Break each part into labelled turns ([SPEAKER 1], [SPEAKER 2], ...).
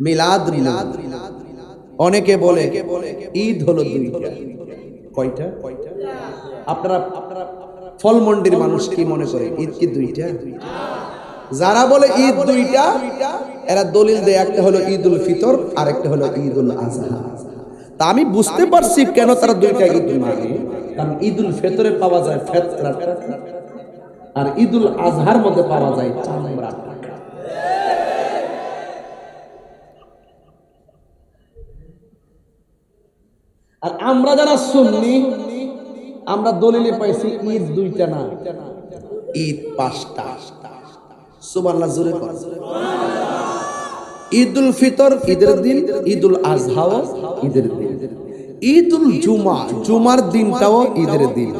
[SPEAKER 1] মিলাদ মিলাদ অনেকে বলে, ঈদ হলো দুইটা। কয়টা? আপনারা আপনারা ফলমন্ডির মানুষ কি মনে করে, ঈদ কি দুইটা? যারা বলে ঈদ দুইটা, এরা দলিল দেয়, একটা হলো ঈদ উল ফিতর আর একটা হলো ঈদ উল আজহা। তা আমি বুঝতে পারছি কেন তারা দুইটা ঈদ মানে কারণ ঈদ উল ফিতরে পাওয়া যায় ফেতরা আর ঈদ উল আজহার মধ্যে পাওয়া যায় চামড়া আর আমরা যারা সুন্নি, আমরা দলিলে পাইছি ঈদ দুইটা না। ঈদ পাঁচটা। সুবহানাল্লাহ, জোরে ঈদুল ফিতর ঈদের দিন, ঈদুল আজহাও ঈদের দিন। ঈদুল জুমা, জুমার দিনটাও ঈদের দিন।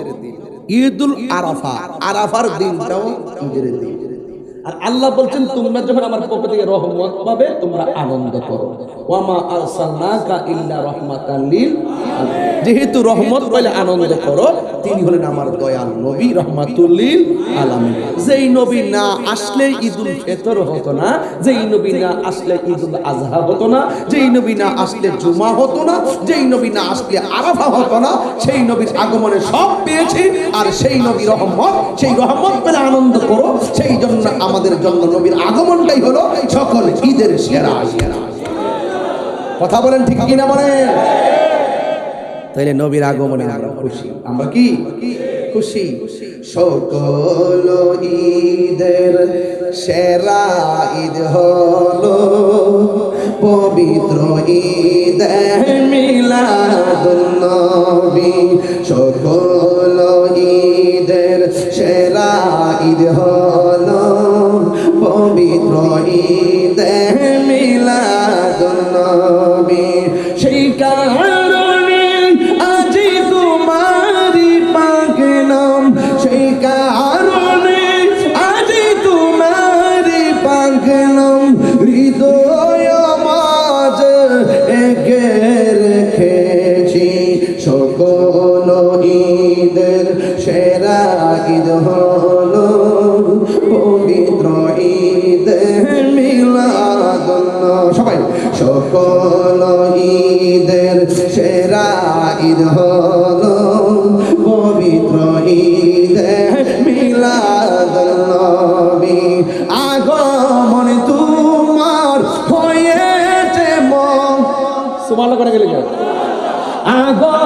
[SPEAKER 1] ঈদুল আরাফা, আরাফার দিনটাও ঈদের দিন। আর আল্লাহ বলছেন, তোমরা যখন আমার পক্ষ থেকে রহমত পাবে, তোমরা আনন্দ করো ওয়ামা আরসালনাকা ইল্লা রাহমাতাল লিল আলামিন। যেহেতু রহমত পাইলে আনন্দ করো, তিনি হলেন আমার দয়াল নবী রহমাতুল্লিল আলামিন। যেই নবী না আসলে ঈদুল ফিতর হতো না, যেই নবী না আসলে ঈদুল আজহা হতো না, যেই নবী না আসলে জুমা হতো না, যেই নবী না আসলে আরাফা হতো না, সেই নবীর আগমনে সব পেয়েছি, আর সেই নবী রহমত, সেই রহমত পেলে আনন্দ করো, সেই জন্য আমাদের জন্য নবীর আগমনটাই হলো সকল ঈদের সেরা সেরা। কথা বলেন ঠিক কিনা বলেন? তাইলে নবীর আগমনে আমরা খুশি। আমরা কি? খুশি। সকল ঈদের সেরা ঈদ হলো পবিত্র ঈদ মিলাদুন নবী। সকল ঈদের সেরা ঈদ হলো সুবহানাল্লাহ করে গেলে আগমন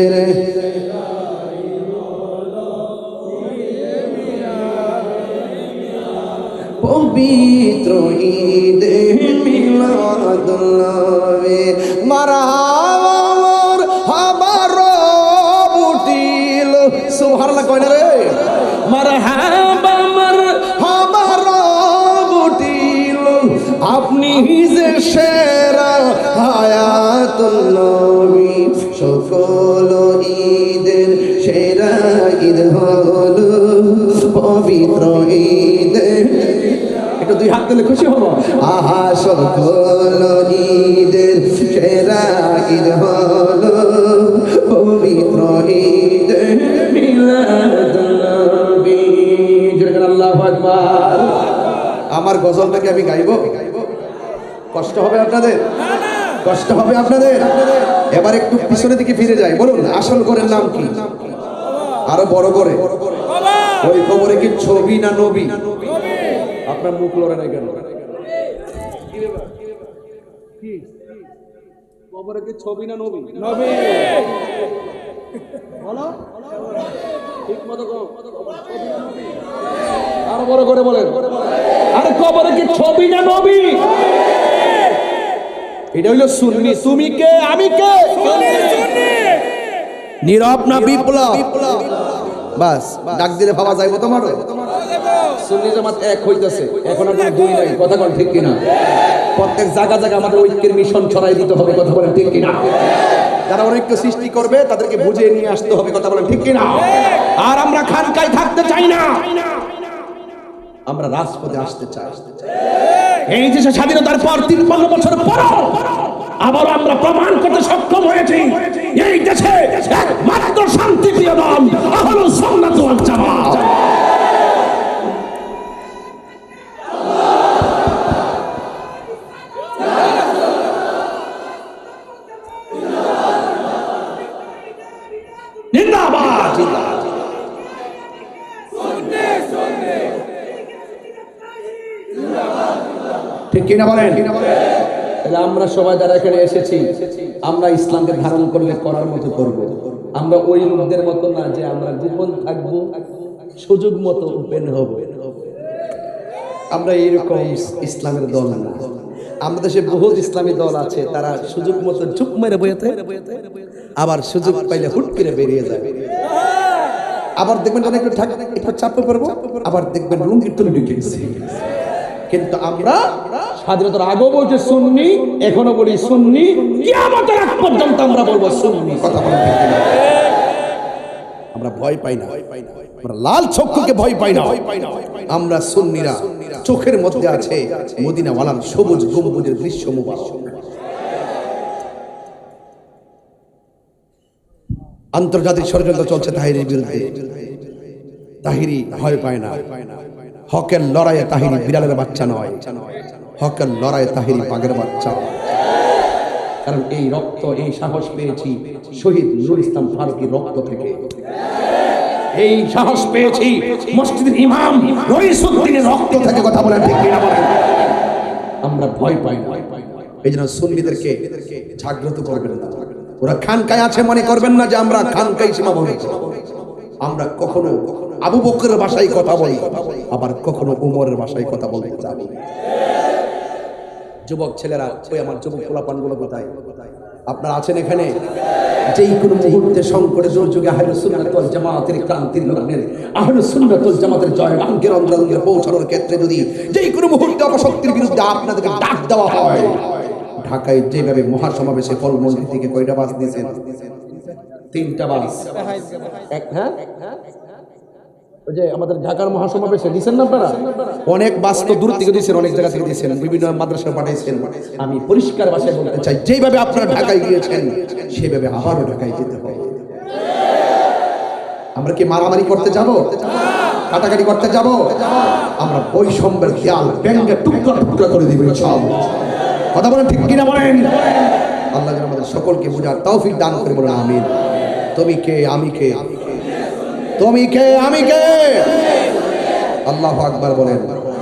[SPEAKER 1] পবিত্র ঈদ মিলাদুল্লাহে। মারহাবার হাবার বুটিল সুবহানাল্লাহ কয় না রে। মারহাবা মার হাবার বুটিল আপনি যে সেরা হায়াতুল নবী সকল ঈদের সেরা ঈদ হলো পবিত্র দুই হাত দিলে খুশি হব? আহা, সকল ঈদের সেরা ঈদ হলো পবিত্র ঈদ করে আমার গজলটাকে আমি গাইবো? কষ্ট হবে আপনাদের? কষ্ট হবে আপনাদের? এবার একটু পিছনের দিকে ফিরে যাই। বলুন, আসল করের নাম কি? আরও বড় করে ওই খবরে কি ছবি না নবী? আপনার মুখ লড়ে নাই কেন? কবরে কি ছবি না নবী? নবী! বলো। ঠিক মতো আরও বড় করে বলেন। আরে কবরে কি ছবি না নবী? এটা হইল সুন্নি। তুমি কে? আমি কে? নীরব না বিপ্লব? বাস ডাক দিলে ভাবা যাইব তোমার সুন্নি জামাত এক হইতেছে। এখন আর কোনো দুই নাই। কথা বল ঠিক কিনা? প্রত্যেক জায়গা জায়গা আমাদের ঐক্যের মিশন ছড়াই দিতে হবে। কথা বলেন ঠিক কিনা? যারা অনেককে সৃষ্টি করবে, তাদেরকে বুঝিয়ে নিয়ে আসতে হবে। কথা বলেন ঠিক কিনা? আর আমরা খানকায় থাকতে চাই না। আমরা রাজপথে আসতে চাই।
[SPEAKER 2] এই দেশে স্বাধীনতার পর তিপ্পান্ন বছর পর আবার আমরা প্রমাণ করতে সক্ষম হয়েছি। এই দেশে একমাত্র শান্তি প্রিয় দল আহলু সুন্নাত জামাত জিন্দাবাদ
[SPEAKER 1] ঠিক আমরা সবাই যারা এখানে এসেছি, আমরা ইসলামকে ধারণ করলে করার মতো করব। আমরা ওই লোকদের মতো না যে আমরা গোপন থাকব, সুযোগ মতো ওপেন হব। আমরা এইরকম ইসলামের দল না। আমাদের দেশে বহুত ইসলামী দল আছে, তারা সুযোগ মতো চুপ মেরে বইতে আবার সুযোগ পাইলে হুট করে বেরিয়ে যায়। আবার দেখবেন যখন একটু একটু চাপে পড়ব, আবার দেখবেন তুলে ঢুকে কিন্তু আমরা
[SPEAKER 2] স্বাধীনতার আগেও বলছে সুন্নি, এখনও বলি সুন্নি। কিয়ামতের আগ পর্যন্ত আমরা বলব সুন্নি।
[SPEAKER 1] কথা? আমরা ভয় পাই না। আমরা লাল চক্ষুকে ভয় পাই না। আমরা সুন্নিরা চোখের মধ্যে আছে মদিনা ওয়ালার সবুজ গম্বুজের দৃশ্য মুবারক। আন্তর্জাতিক ষড়যন্ত্র চলছে তাহিরির বিরুদ্ধে। তাহিরি ভয় পায় না। হকের লড়াইয়ে তাহিরি বিড়ালের বাচ্চা নয়। হকের লড়াইয়ে তাহিরি বাঘের বাচ্চা। কারণ এই রক্ত, এই সাহস পেয়েছি শহীদ নুর ইসলাম ফারুকের রক্ত থেকে।
[SPEAKER 2] এই সাহস পেয়েছি মসজিদের ইমাম রইসুদ্দিনের রক্ত
[SPEAKER 1] থেকে কথা বলেন ঠিক কিনা বলেন। আমরা ভয় পাই না। এই জন্য সুন্নিদেরকে জাগ্রত করবেন না। ওরা খানকায় আছে মনে করবেন না যে আমরা খানকাই সীমাবদ্ধ। আমরা কখনো আবু বকরের ভাষায় কথা বলি, আবার কখনো উমরের ভাষায় কথা বলতে জানি যুবক ছেলেরা, ওই আমার যুবক পোলাপানগুলো কোথায়? আপনারা আছেন এখানে? যেই কোনো মুহূর্তে সংকটে দুর্যোগে আহলে সুন্নাতুল জামাতের ক্রান্তির লগ্নের, আহলে সুন্নাতুল জামাতের জয় রাঙ্গের অন্তরঙ্গে পৌঁছানোর ক্ষেত্রে যদি যেই কোনো মুহূর্তে অপশক্তির বিরুদ্ধে আপনাদেরকে ডাক দেওয়া হয়, ঢাকায় যেভাবে মহাসমাবেশে ফলমন্ডি থেকে কয়টা বাস দিয়েছেন? তিনটা হ্যাঁ? যে আমাদের ঢাকার মহাসমাবেশে না আপনারা? অনেক বাস তো দূর থেকে দিয়েছেন অনেক জায়গা থেকে দিয়েছেন বিভিন্ন আমি পরিষ্কার ভাষায় বলতে চাই, যেভাবে আপনারা ঢাকায় গিয়েছেন, সেভাবে আবারও ঢাকায় যেতে হবে। আমরা কি মারামারি করতে যাব? কাটাকাটি করতে যাব? আমরা বৈষম্যের খেয়াল ব্যাংকে টুকরা টুকরা করে দিব সব কথা বলেন ঠিক কিনা বলেন? আল্লাহ যেন আমাদের সকলকে বোঝার তৌফিক দান করে বলেন, আমিন। তুমি কে আমি কে? তুমি কে আমি কে? আল্লাহ আকবার বলেন।